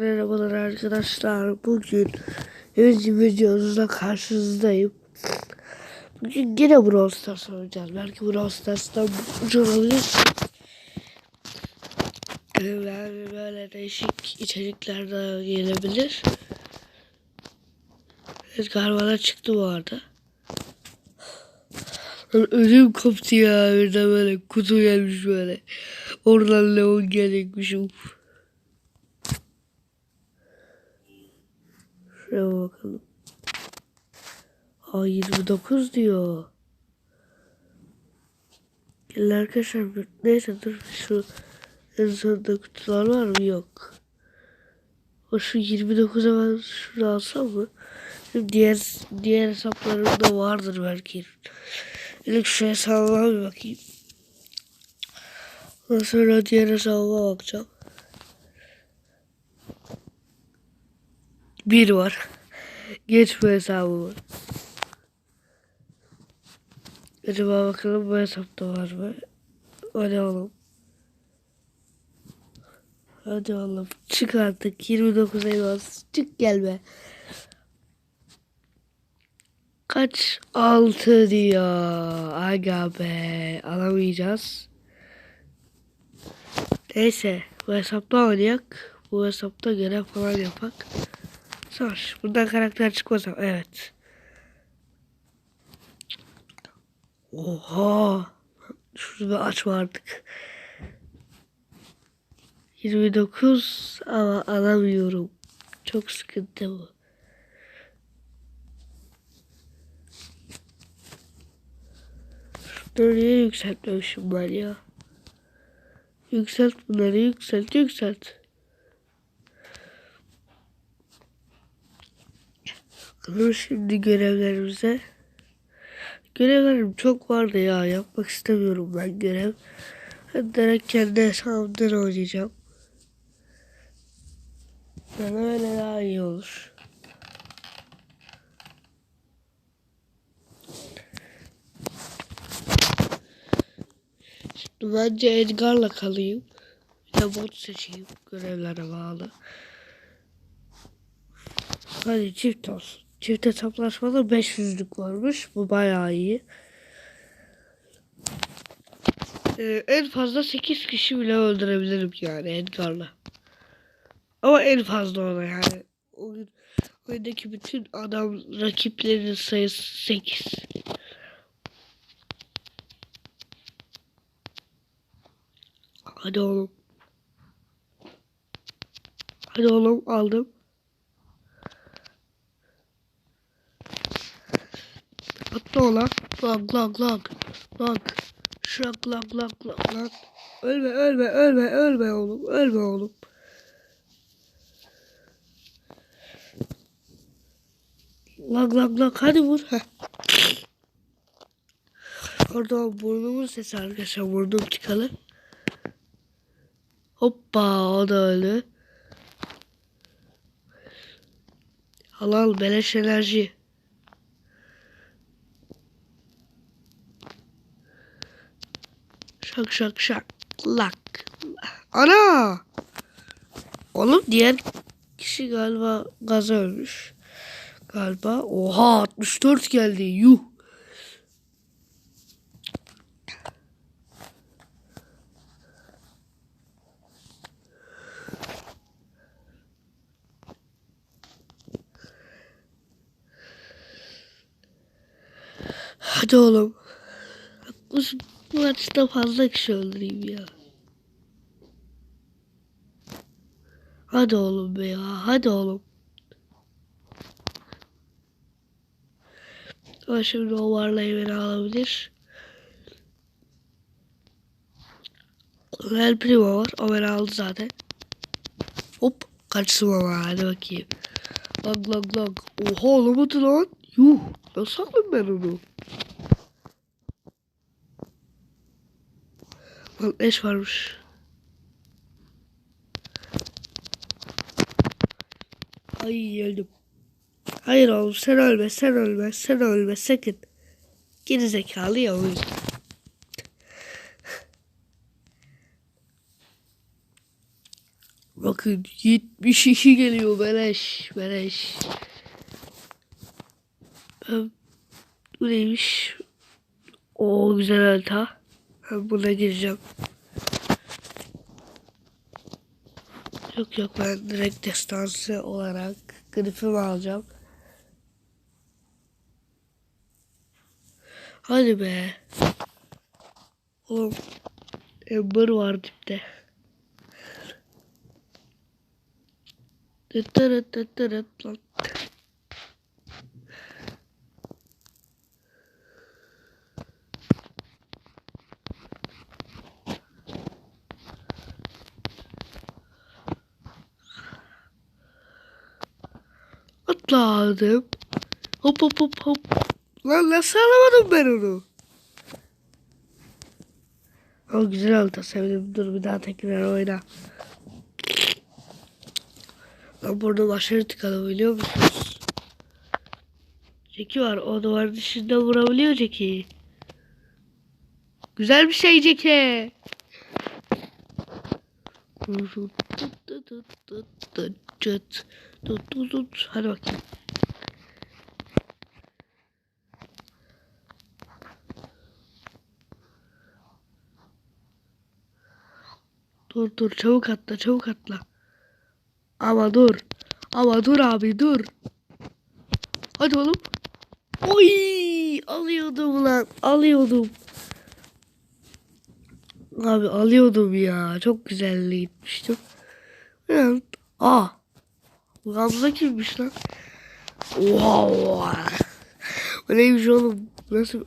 Merhabalar arkadaşlar. Bugün yeni videomuzda karşınızdayım. Bugün yine Brawl Stars oynayacağız. Belki Brawl Stars'tan ucu olabilir. Yani böyle değişik içerikler de gelebilir. Evet da çıktı bu arada. Ödüm koptu ya. Birden böyle kutu gelmiş böyle. Oradan Leon gelecekmişim. Şuraya bakalım. Aa 29 diyor. Gelin arkadaşlar neyse dur şu en sonunda kutular var mı? Yok. O şu 29'a ben şunu alsam mı? Şimdi diğer diğer hesaplarımda vardır belki. İlk şu hesabıma bir bakayım. Ondan sonra diğer hesabıma bakacağım. Bir var. Geç bu hesabımı. Acaba bakalım bu hesapta var mı? Hadi oğlum. Hadi oğlum. Çık artık. 29 elmas. Çık gel be. Kaç? 6 diyor. Aga be. Alamayacağız. Neyse. Bu hesapta oynayak. Bu hesapta görev falan yapak. Savaş. Buradan karakter çıkmaz ama. Evet. Oha. Şunu bir açma artık. 29 ama alamıyorum. Çok sıkıntı bu. Şunları niye yükseltmemişim ben ya? Yükselt bunları yükselt yükselt. Bakalım şimdi görevlerimize. Görevlerim çok vardı ya. Yapmak istemiyorum ben görev. Ben direkt kendi hesabımdan oynayacağım. Bana öyle daha iyi olur. Şimdi bence Edgar'la kalayım. Bir de bot seçeyim. Görevlere bağlı. Hadi çift olsun. Çift hesaplaşmada 500'lük varmış. Bu bayağı iyi. Ee, en fazla 8 kişi bile öldürebilirim yani Edgar'la. Ama en fazla ona yani. Oyun, oyundaki bütün adam rakiplerin sayısı 8. Hadi oğlum. Hadi oğlum aldım. Atla ola. Lag lag lag. Lag. Şak lag lag lag lag. Ölme ölme ölme ölme oğlum. Ölme oğlum. Lag lag lag hadi vur. Heh. Orada burnumun sesi arkadaşlar. Burnum çıkalı. Hoppa o da öldü. Halal beleş enerji. Şak şak şak. Lak. Ana. Oğlum diğer kişi galiba gaza ölmüş. Galiba. Oha 64 geldi. Yuh. Hadi oğlum. Bu, bu maçta fazla kişi öldüreyim ya. Hadi oğlum be ya. Hadi oğlum. Ama şimdi o varlayı beni alabilir. El Primo var. O beni aldı zaten. Hop. Kaçtım ama. Hadi bakayım. Lag lag lag. Oha olamadı lan. Yuh. Nasıl aldım ben onu? Lan eş varmış. Ay öldüm. Hayır oğlum sen ölme sen ölme sen ölme sakın. Geri zekalı ya o yüzden. Bak bakın 72 geliyor beleş beleş. Ben- Bu neymiş? O güzel harita. Ben buna gireceğim. Yok yok ben direkt destansı olarak grifimi alacağım. Hadi be. Oğlum Ember var dipte. Tıt tırıt tıt tırıt lan. Atladım. Hop hop hop hop. Lan nasıl alamadım ben onu? O güzel oldu. Sevdim. Dur bir daha tekrar oyna. Lan burnum aşırı tıkalı biliyor musunuz? Jackie var. O duvar dışında vurabiliyor Jackie. Güzel bir şey Jackie. Hadi bakayım. Dur dur çabuk atla çabuk atla. Ama dur. Ama dur abi dur. Hadi oğlum. Oy alıyordum lan alıyordum. Abi alıyordum ya. Çok güzel gitmiştim. Evet. Aa. Gamze kimmiş lan? Wow. Bu neymiş oğlum? Nasıl?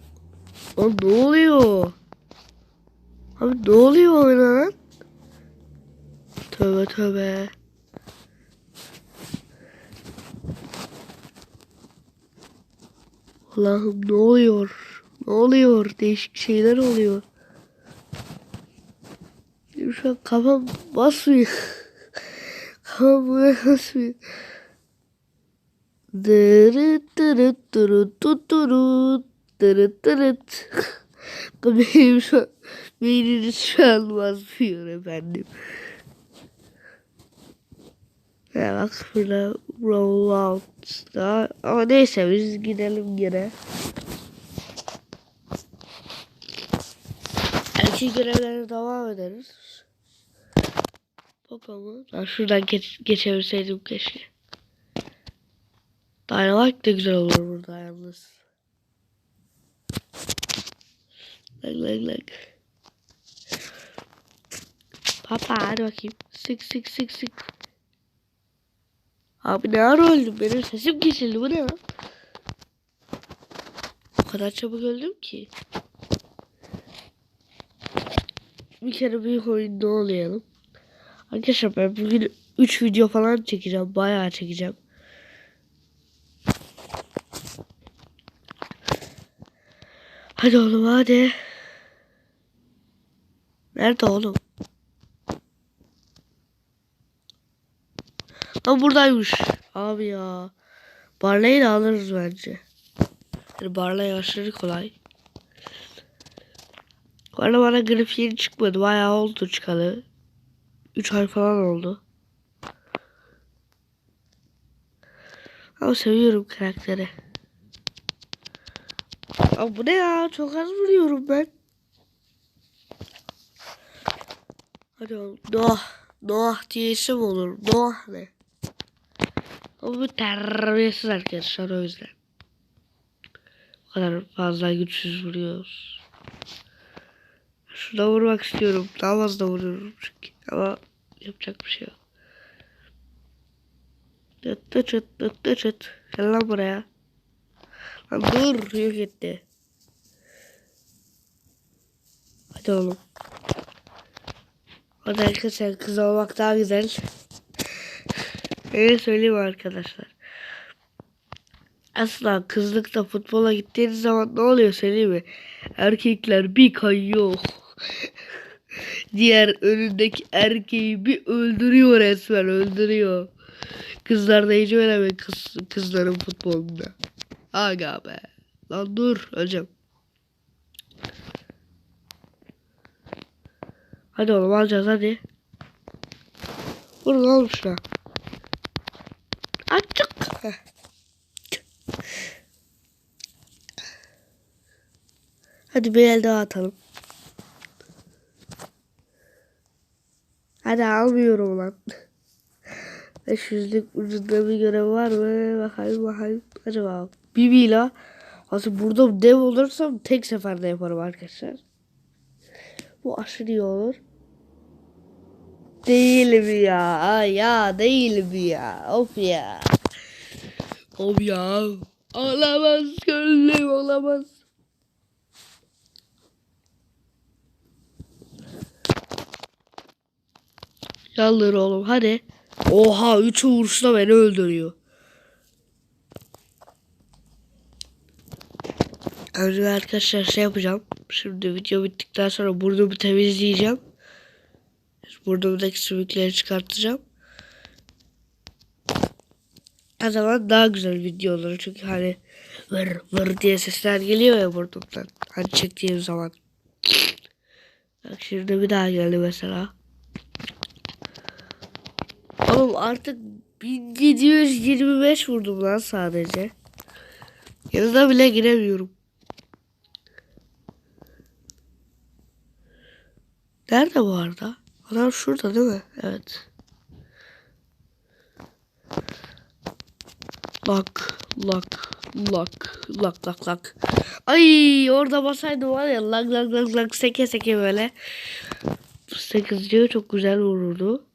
Oğlum ne oluyor? Abi ne oluyor oyuna lan? Tövbe tövbe. Allah'ım ne oluyor? Ne oluyor? Değişik şeyler oluyor. Şu an kafam basmıyor. Kafam buraya basmıyor. Dırıt dırıt dırıt dırıt dırıt dırıt. Benim şu an beyniniz şu an basmıyor efendim. Ya bak burada rollout'da ama neyse biz gidelim yine. Erkek görevlere devam ederiz. Bakalım. Ben şuradan geç, geçebilseydim keşke. Dynamite de güzel olur burada yalnız. Lag lag lag. Papa hadi bakayım. Sık sık sık sık. Abi ne ara öldüm? Benim sesim kesildi. Bu ne lan? O kadar çabuk öldüm ki. Bir kere büyük oyunda olayalım. Arkadaşlar ben bugün 3 video falan çekeceğim. Bayağı çekeceğim. Hadi oğlum hadi. Nerede oğlum? Lan buradaymış. Abi ya. Barley'i de alırız bence. Yani Barley aşırı kolay. Bana grif yeni çıkmadı. Bayağı oldu çıkalı. 3 ay falan oldu. Ama seviyorum karakteri. Abi bu ne ya? Çok az vuruyorum ben. Hadi oğlum. Noah. Noah diye isim olur. Noah ne? Ama bu terbiyesiz arkadaşlar o yüzden. Bu kadar fazla güçsüz vuruyoruz. Şuna vurmak istiyorum. Daha fazla vuruyorum çünkü. Ama yapacak bir şey yok. Tıt tıt tıt tıt. Gel lan buraya. Lan dur yok etti. Hadi oğlum. Hadi arkadaşlar kız olmak daha güzel. Öyle söyleyeyim arkadaşlar. Asla kızlıkta futbola gittiğiniz zaman ne oluyor söyleyeyim mi? Erkekler bir kayıyor. Diğer önündeki erkeği bir öldürüyor resmen öldürüyor. Kızlar da hiç öyle kız, kızların futbolunda. Aga be. Lan dur hocam. Hadi oğlum alacağız hadi. Vurun oğlum şuna. Açık. Hadi bir el daha atalım. Hadi almıyorum lan. 500'lük ucunda bir görev var mı? Bakayım bakayım. Acaba Bibi'yle Aslında burada dev olursam tek seferde yaparım arkadaşlar. Bu aşırı iyi olur. Değil mi ya? Ya değil mi ya? Of ya. Of ya. Olamaz gönlüm olamaz. Yaldır oğlum hadi. Oha 3 vuruşla beni öldürüyor. Önce arkadaşlar şey yapacağım. Şimdi video bittikten sonra burnumu temizleyeceğim. Burnumdaki sümükleri çıkartacağım. O zaman daha güzel video olur. Çünkü hani vır vır diye sesler geliyor ya burnumdan. Hani çektiğim zaman. Bak şimdi bir daha geldi mesela. Oğlum artık 1725 vurdum lan sadece. Yanına bile giremiyorum. Nerede bu arada? Adam şurada değil mi? Evet. Lak, lak, lak, lak, lak, lak. Ay orada basaydı var ya lak lak lak lak seke seke böyle. Sekiz diyor çok güzel vururdu.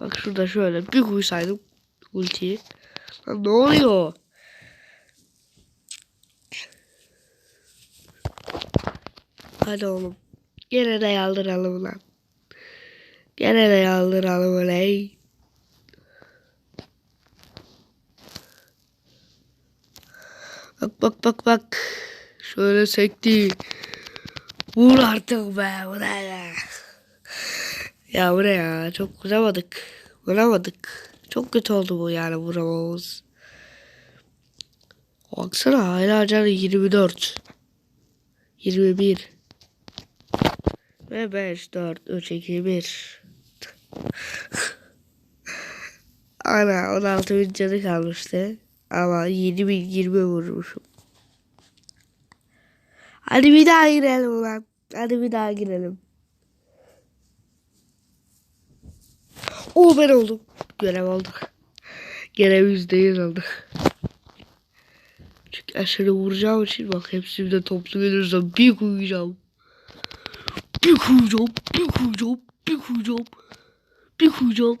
Bak şurada şöyle bir kuysaydım ultiyi. Lan ne oluyor? Hadi oğlum. Gene de yaldıralım lan. Gene de yaldıralım öyle. Bak bak bak bak. Şöyle sekti. Vur artık be. Buraya. Ya buraya çok vuramadık. Vuramadık. Çok kötü oldu bu yani vuramamız. Baksana hala canı 24. 21. Ve 5, 4, 3, 2, 1. Ana 16 bin canı kalmıştı. Ama 7 bin 20 vurmuşum. Hadi bir daha girelim ulan. Hadi bir daha girelim. O ben oldum. Görev olduk. Görev yüzde yüz oldu. Çünkü aşırı vuracağım için bak hepsini de toplu gelirsem bir koyacağım. Bir koyacağım, bir koyacağım, bir koyacağım, bir koyacağım.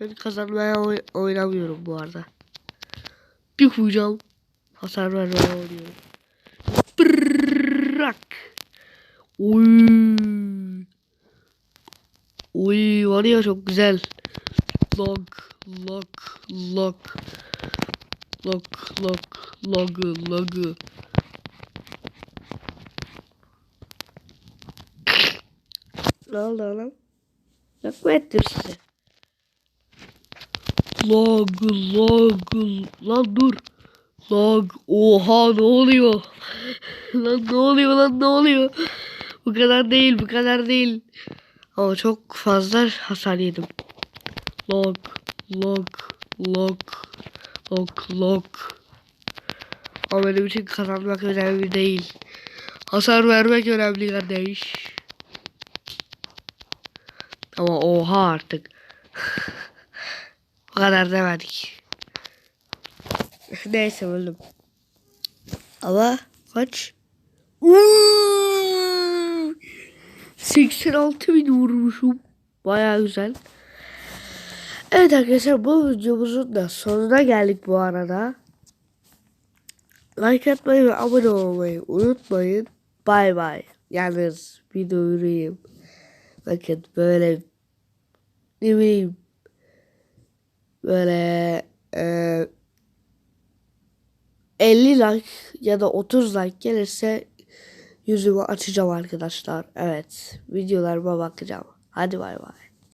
Ben kazanmaya oy oynamıyorum bu arada. Bir koyacağım. Hasar vermeye oynuyorum. Bırak. Oy var ya çok güzel. Log, log, log. Log, log, log, log. Ne oldu oğlum? Yok mu ettim size? Log, log, lan dur. Log, oha ne oluyor? lan ne oluyor lan ne oluyor? Bu kadar değil bu kadar değil. Ama çok fazla hasar yedim. Log, log, log, log, log. Ama benim için kazanmak önemli değil. Hasar vermek önemli kardeş. Ama oha artık. o kadar demedik. Neyse öldüm. Ama kaç? Uuu! 86 bin vurmuşum. Baya güzel. Evet arkadaşlar bu videomuzun da sonuna geldik bu arada. Like atmayı ve abone olmayı unutmayın. Bay bay. Yalnız bir duyurayım. Bakın böyle ne bileyim böyle e, 50 like ya da 30 like gelirse yüzümü açacağım arkadaşlar. Evet videolarıma bakacağım. Hadi bay bay.